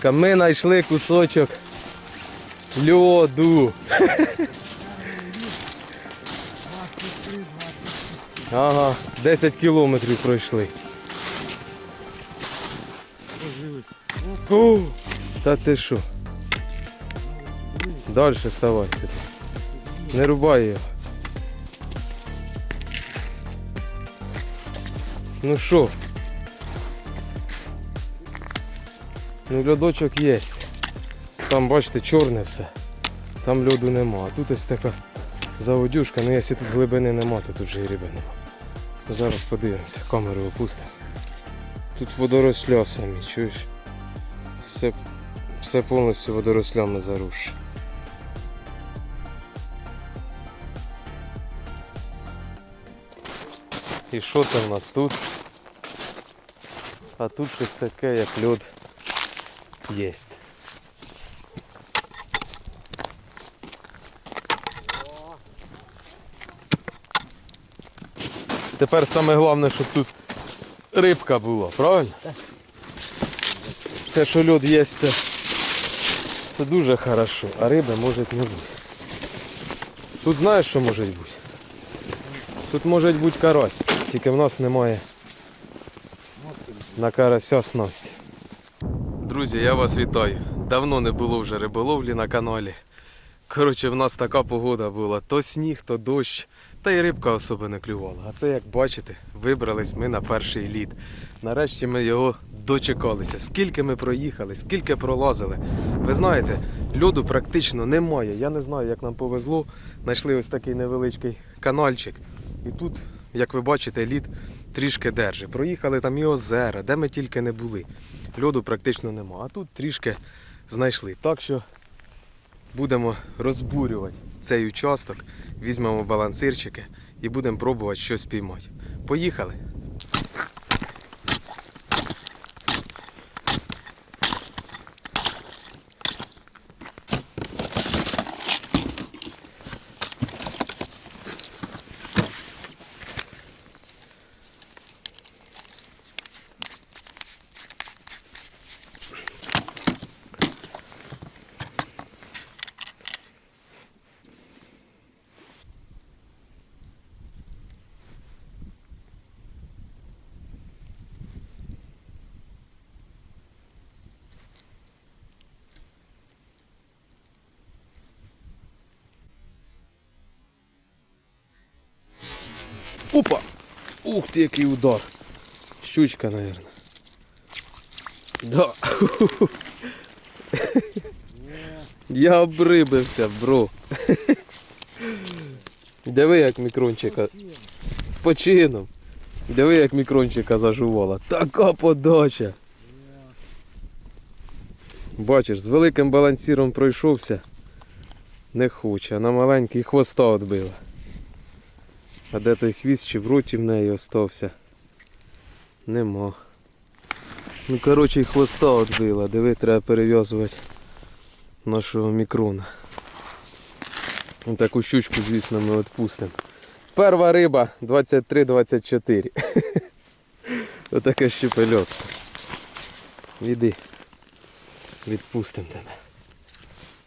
Юрка, ми знайшли кусочок льоду. Ага, 10 кілометрів пройшли. О, та ти що? Далі ставай. Не рубай його. Ну що? Ну льодочок є. Там бачите чорне все. Там льоду нема. А тут ось така заводюшка, ну якщо тут глибини нема, то тут же і риби нема. Зараз подивимося, камеру опустимо. Тут водоросля самі, чуєш? Все, все повністю водорослями зарушено. І що це в нас тут? А тут щось таке, як льод є. Тепер саме головне, щоб тут рибка була, правильно? Те, що льод є, це, це дуже хорошо, а риби може не бути. Тут знаєш, що може бути? Тут може бути карась, тільки в нас немає на карася снасті. Друзі, я вас вітаю. Давно не було вже риболовлі на каналі. Коротше, в нас така погода була. То сніг, то дощ, та й рибка особо не клювала. А це, як бачите, вибрались ми на перший лід. Нарешті ми його дочекалися. Скільки ми проїхали, скільки пролазили. Ви знаєте, льоду практично немає. Я не знаю, як нам повезло. Знайшли ось такий невеличкий канальчик. І тут, як ви бачите, лід трішки держить. Проїхали там і озера, де ми тільки не були. Льоду практично нема. А тут трішки знайшли. Так що будемо розбурювати цей участок, візьмемо балансирчики і будемо пробувати щось піймати. Поїхали! Опа! Ух ти, який удар! Щучка, мабуть. Да. Я обрибився, бро. Диви, як мікрончика. З почином. Диви, як мікрончика зажувала. Така подача. Бачиш, з великим балансіром пройшовся. Не хоче, на маленький хвоста відбила. А де той хвіст чи в роті в неї остався? Нема. Ну коротше і хвоста відбила. Диви, треба перев'язувати нашого мікрона. Ну, Таку щучку, звісно, ми відпустимо. Перва риба 23-24. Отаке щепельот. Іди. Відпустимо тебе.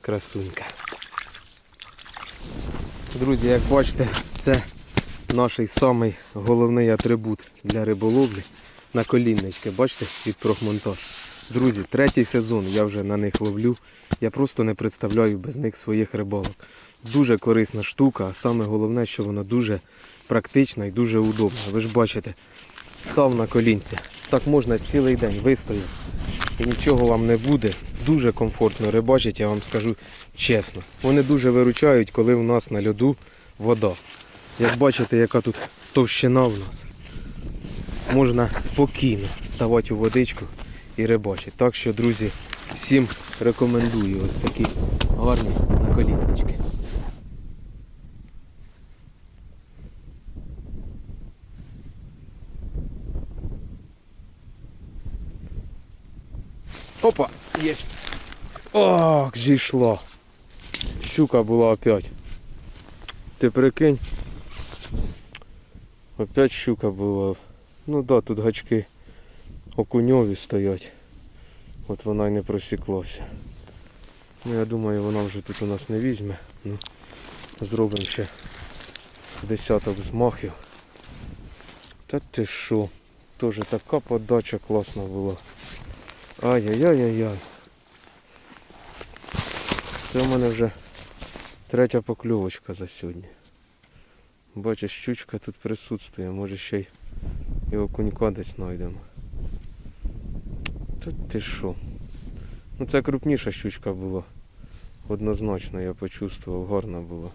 Красунька. Друзі, як бачите, це наш самий головний атрибут для риболовлі на коліннички. Бачите, від прохмонтаж. Друзі, третій сезон я вже на них ловлю. Я просто не представляю без них своїх рибалок. Дуже корисна штука, а саме головне, що вона дуже практична і дуже удобна. Ви ж бачите, став на колінця. Так можна цілий день вистояти. І нічого вам не буде. Дуже комфортно рибачить, я вам скажу чесно. Вони дуже виручають, коли у нас на льоду вода. Як бачите, яка тут товщина в нас. Можна спокійно ставати у водичку і рибачити. Так що, друзі, всім рекомендую ось такі гарні наколіннички. Опа, есть. Ох, зійшла. Щука була опять. Ти прикинь. Опять щука була. Ну да, тут гачки окуньові стоять. От вона й не просіклося. Ну, я думаю, вона вже тут у нас не візьме. Ну, зробимо ще десяток змахів. Та ти що? Тоже така подача класна була. Ай-яй-яй-яй-яй. Це в мене вже третя покльовочка за сьогодні. Бачиш, щучка тут присутствує, може ще й і окунька десь знайдемо. Та ти що? Ну це крупніша щучка була. Однозначно я почувствував, гарна була.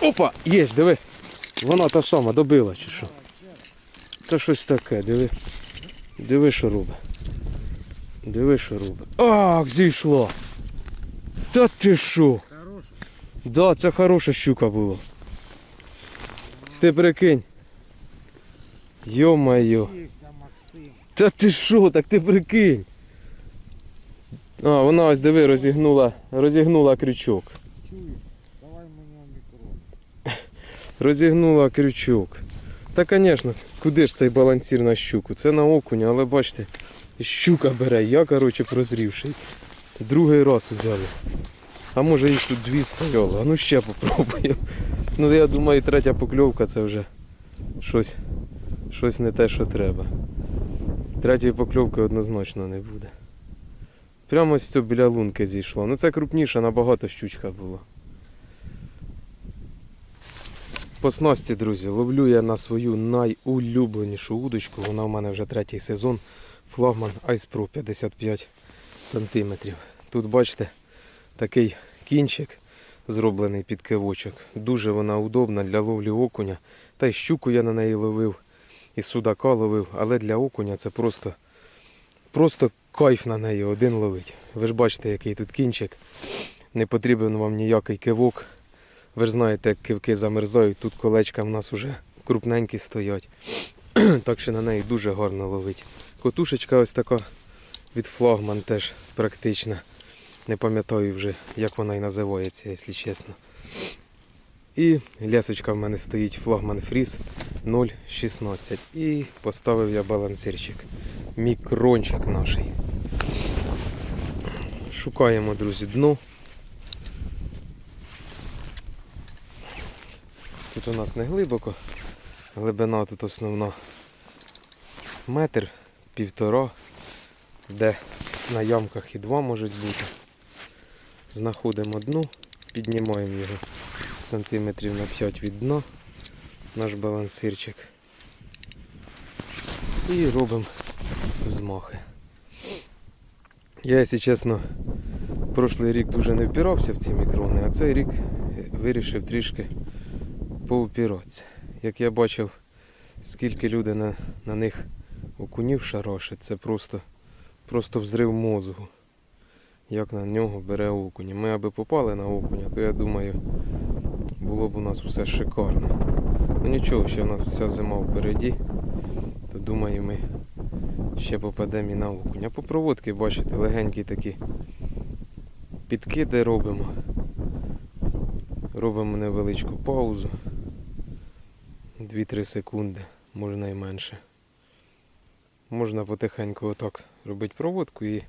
Опа! Є, диви! Вона та сама добила чи що? Та щось таке, диви. Диви, що робить. Диви, що робить. Ах, зійшло! Та ти що? Да, це хороша щука була. Ти прикинь. Йо-майо. Та ти що, так ти прикинь. А, вона ось диви, розігнула, розігнула крючок. Чуєш? Давай мені мікрофон. Розігнула крючок. Та, звісно, куди ж цей балансір на щуку? Це на окуня, але бачите, щука бере. Я, коротше, прозрівший. Другий раз взяли. А може їх тут дві стояло. А ну ще попробуємо. Ну я думаю, третя покльовка це вже щось, щось не те, що треба. Третьої покльовки однозначно не буде. Прямо ось цього біля лунки зійшло. Ну це крупніша, набагато щучка була. По снасті, друзі, ловлю я на свою найулюбленішу удочку. Вона в мене вже третій сезон. Флагман Pro 55 см. Тут бачите такий кінчик зроблений під кивочок. Дуже вона удобна для ловлі окуня. Та й щуку я на неї ловив, і судака ловив, але для окуня це просто, просто кайф на неї один ловить. Ви ж бачите, який тут кінчик. Не потрібен вам ніякий кивок. Ви ж знаєте, як кивки замерзають, тут колечка в нас вже крупненькі стоять. так що на неї дуже гарно ловить. Котушечка ось така від флагман теж практична. Не пам'ятаю вже, як вона і називається, якщо чесно. І лісочка в мене стоїть флагман фріз 0,16. І поставив я балансирчик. Мікрончик наш. Шукаємо, друзі, дно. Тут у нас не глибоко, глибина тут основна метр, півтора, де на ямках і два можуть бути. Знаходимо дно, піднімаємо його сантиметрів на 5 від дна, наш балансирчик. І робимо взмахи. Я, якщо чесно, прошлий рік дуже не впирався в ці мікрони, а цей рік вирішив трішки поупіратися. Як я бачив, скільки люди на, на них окунів шарошить, це просто, просто взрив мозгу. Як на нього бере окуня. Ми аби попали на окуня, то я думаю, було б у нас все шикарно. Ну нічого, ще в нас вся зима впереді, то думаю ми ще попадемо і на окуня. По проводки, бачите, легенькі такі підкиди робимо. Робимо невеличку паузу. 2-3 секунди, можна і менше. Можна потихеньку отак робити проводку і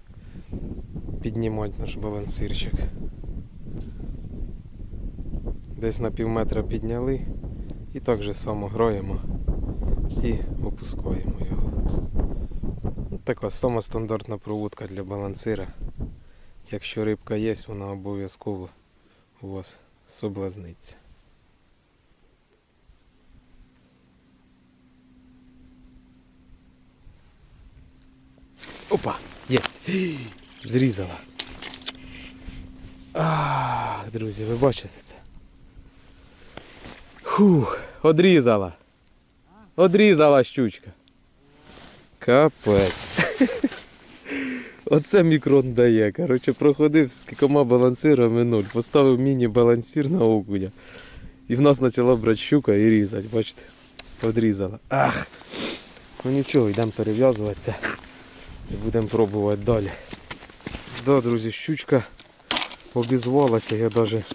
піднімати наш балансирчик. Десь на пів метра підняли і так же само граємо і опускаємо його. Така сама стандартна проводка для балансира. Якщо рибка є, вона обов'язково у вас соблазниться. Опа! Є! Зрізала. Ах, друзі, ви бачите це? Фух, одрізала. Одрізала щучка. Капець. Оце мікрон дає. Коротше, проходив з кількома балансирами нуль. Поставив міні-балансір на окуня. І в нас почала брати щука і різати, бачите? Одрізала. Ах! Ну нічого, йдемо перев'язуватися і будемо пробувати далі. Да, друзі, щучка обізвалася, я навіть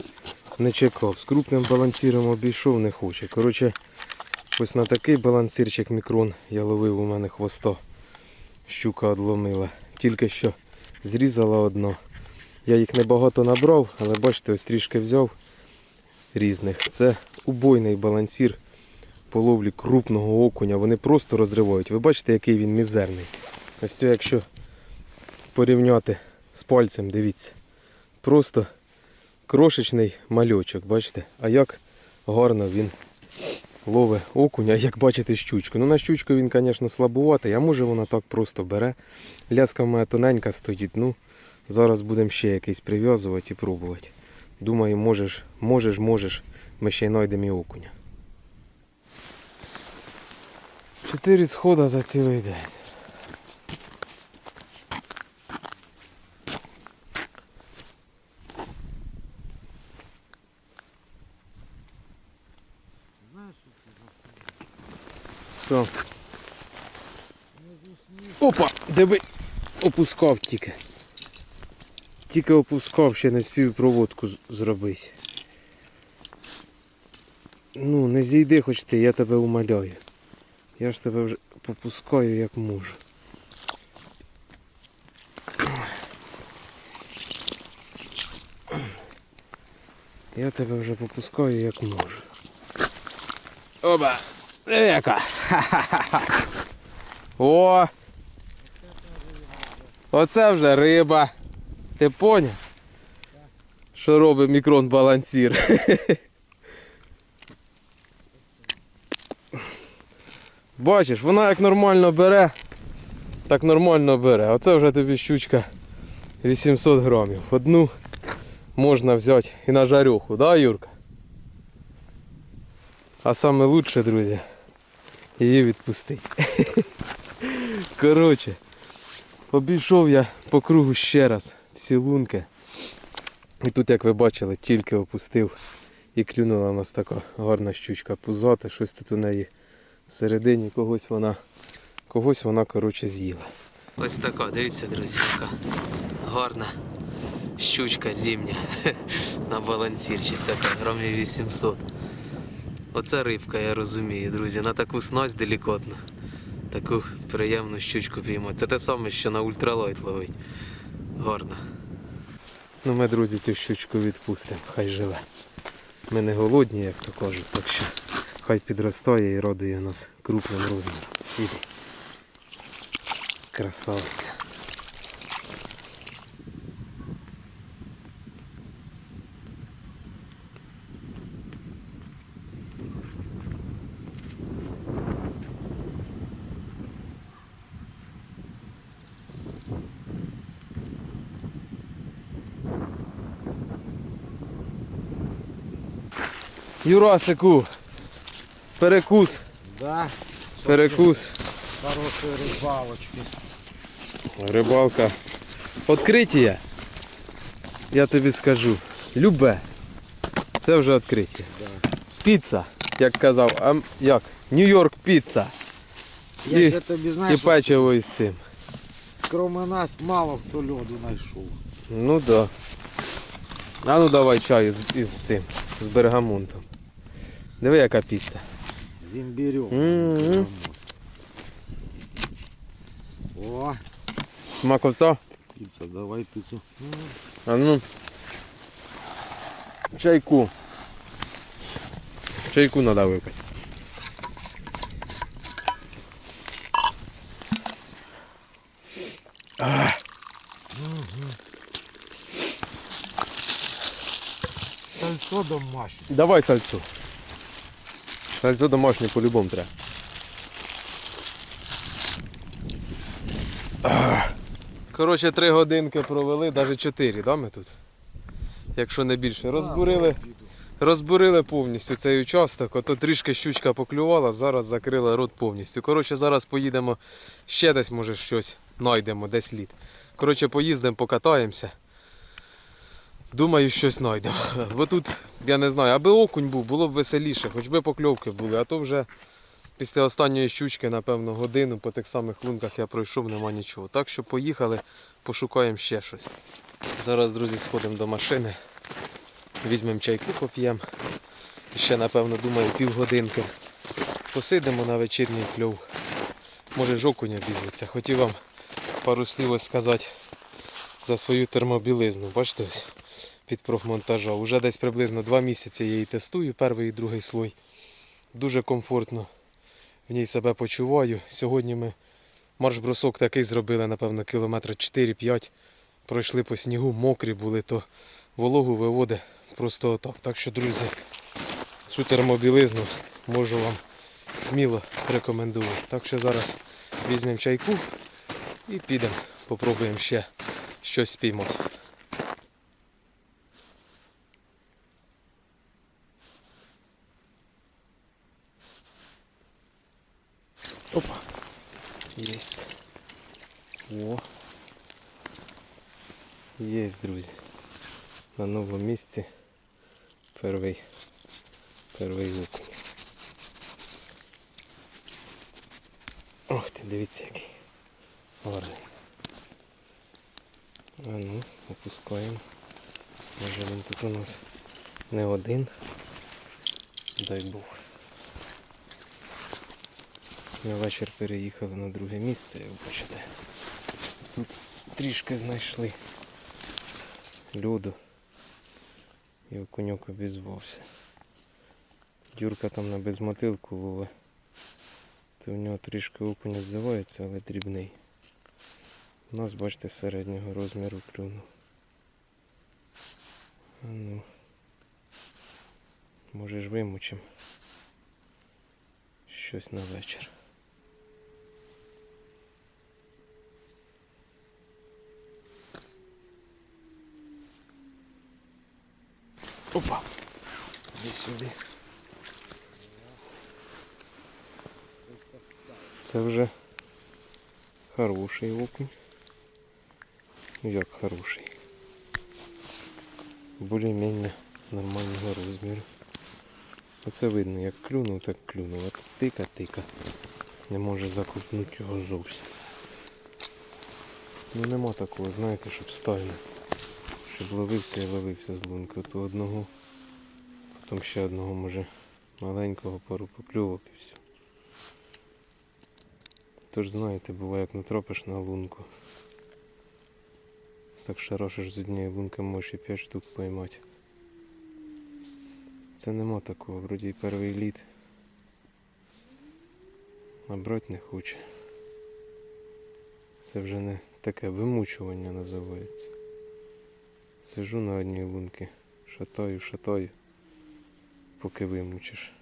не чекав. З крупним балансиром обійшов не хоче. Коротше, Ось на такий балансирчик мікрон я ловив у мене хвосто. Щука одломила. Тільки що зрізала одно. Я їх небагато набрав, але бачите, ось трішки взяв різних. Це убойний балансір по ловлі крупного окуня. Вони просто розривають. Ви бачите, який він мізерний. Ось це якщо порівняти з пальцем, дивіться. Просто крошечний мальочок, бачите? А як гарно він ловить окуня, як бачите, щучку. Ну на щучку він, звісно, слабуватий, а може вона так просто бере. Ляска моя тоненька стоїть. Ну, зараз будемо ще якийсь прив'язувати і пробувати. Думаю, можеш, можеш, можеш, ми ще й знайдемо і окуня. Чотири схода за цілий день. Знаєш, що це за Що? Опа, диви, опускав тільки. Тільки опускав, ще не спів проводку зробити. Ну, не зійди хоч ти, я тебе умоляю. Я ж тебе вже попускаю як можу. Я тебе вже попускаю як можу. Оба! Яка! О! Оце вже риба. Ти поняв? Що робить мікрон балансір? Бачиш, вона як нормально бере, так нормально бере. Оце вже тобі щучка 800 грамів. Одну можна взяти і на жарюху, да, Юрка? А саме лучше, друзі, її відпустити. Коротше, обійшов я по кругу ще раз всі лунки. І тут, як ви бачили, тільки опустив і клюнула у нас така гарна щучка пузата, щось тут у неї всередині когось вона, когось вона коротше з'їла. Ось така, дивіться, друзі, яка гарна щучка зимня на балансірчик, така грамів 800. Оце рибка, я розумію, друзі, на таку снасть делікатну. Таку приємну щучку піймати. Це те саме, що на ультралайт ловить. Гарно. Ну ми, друзі, цю щучку відпустимо, хай живе. Ми не голодні, як то кажуть, так що хай підростає і радує нас крупним розміром. Іди. Красавиця. Юрасику, перекус, Да, перекус. хорошие рыбалочки. Рибалка. Відкриття. Я тобі скажу. Любе. Це вже відкриття. Да. Піца, як казав, а як? Нью-Йорк піца. Я І- ще тобі І знаєш, що печиво із цим. кроме нас мало хто льоду знайшов. Ну да. А ну давай чаю з, із цим, з бергамонтом. Диви, яка піца. З імбирем. Мгм. О, Смакота. піца, давай піцу. А ну. Чайку. Чайку треба випити. Ах, Сальцо домашнє. давай сальцу. Сальцу домашнє по-любому треба. Коротше, три годинки провели, навіть чотири, да, ми тут? Якщо не більше. Розбурили. Розбурили повністю цей участок, ото трішки щучка поклювала, зараз закрила рот повністю. Коротше, зараз поїдемо ще десь, може, щось знайдемо, десь лід. Коротше, поїздимо, покатаємося. Думаю, щось знайдемо. Бо тут, я не знаю, аби окунь був, було б веселіше, хоч би покльовки були, а то вже після останньої щучки, напевно, годину по тих самих лунках я пройшов, нема нічого. Так що поїхали, пошукаємо ще щось. Зараз, друзі, сходимо до машини. Візьмемо чайку, поп'ємо. Ще, напевно, думаю, півгодинки. Посидимо на вечірній кльов. Може ж окунь обізветься. Хотів вам пару слів сказати за свою термобілизну. Бачите ось під профмонтажа. Уже десь приблизно два місяці я її тестую, перший і другий слой. Дуже комфортно в ній себе почуваю. Сьогодні ми марш-бросок такий зробили, напевно, кілометра 4-5. Пройшли по снігу, мокрі були, то вологу виводить просто отак. Так що, друзі, цю термобілизну можу вам сміло рекомендувати. Так що зараз візьмемо чайку і підемо, попробуємо ще щось спіймати. Опа. Есть. О. Есть, друзі. На новому місці перший, перший окунь. Ох ти, дивіться який. Гарний. А ну, опускаємо. Може він тут у нас не один. Дай Бог. На вечір переїхали на друге місце, як бачите. Тут трішки знайшли льоду. І окуньок обізвався. Юрка там на безмотилку ловить. То в нього трішки окунь відзивається, але дрібний. У нас, бачите, середнього розміру клюнув. Ну. Може ж вимучим щось на вечір. Опа! Іди сюди. Це вже хороший окунь. Ну як хороший. Більш-менш нормального розміру. Оце видно, як клюнув, так клюнув. От тика-тика. Не може закупнути його зовсім. Ну нема такого, знаєте, щоб стайно. Щоб ловився і ловився з лунки. То одного, потім ще одного може маленького пару покльовок і все. Тож знаєте, буває як натрапиш на лунку. Так шарашиш з однієї лунки можеш і 5 штук поймати. Це нема такого, вроді і перший лід. А брати не хоче. Це вже не таке вимучування називається. Сижу на одній лунці, шатаю, шатаю, поки вимучиш.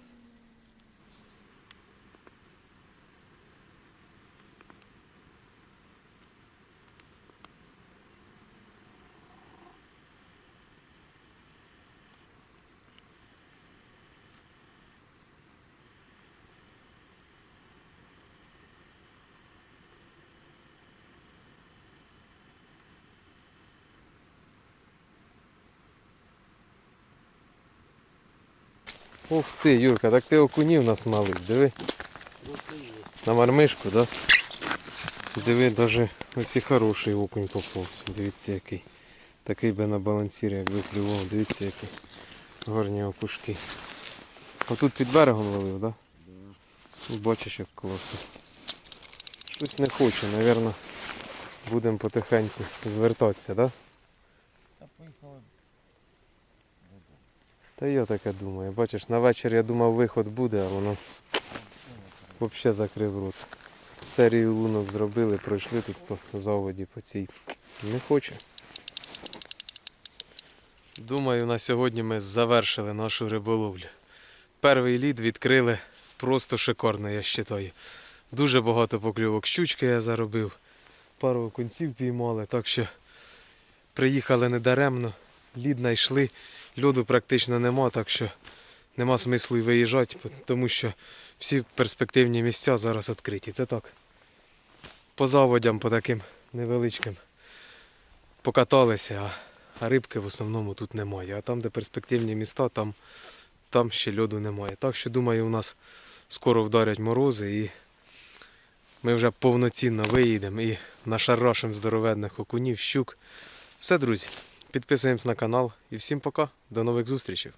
Ух ти, Юрка, так ти окунів нас малий, диви. На мармишку, да? Диви, даже ось і хороший окунь попався. Дивіться який. Такий би на балансірі, як виплював. Дивіться які гарні опушки. Отут під берегом ловив, да? Ну, Бачиш як класно. Щось не хоче, напевно, будемо потихеньку звертатися, да? Та поїхали. Та я таке думаю. Бачиш, на вечір я думав виход буде, а воно взагалі закрив рот. Серію лунок зробили, пройшли тут по заводі по цій. Не хоче. Думаю, на сьогодні ми завершили нашу риболовлю. Перший лід відкрили просто шикарно, я вважаю. Дуже багато покльовок щучки я заробив. Пару окунців піймали, так що приїхали недаремно, лід знайшли. Льоду практично нема, так що нема смислу й виїжджати, тому що всі перспективні місця зараз відкриті. Це так. По заводям, по таким невеличким покаталися, а рибки в основному тут немає. А там, де перспективні міста, там, там ще льоду немає. Так що думаю, у нас скоро вдарять морози і ми вже повноцінно виїдемо і нашарашимо здоровенних окунів, щук. Все, друзі. Підписуємось на канал і всім пока. До нових зустрічей.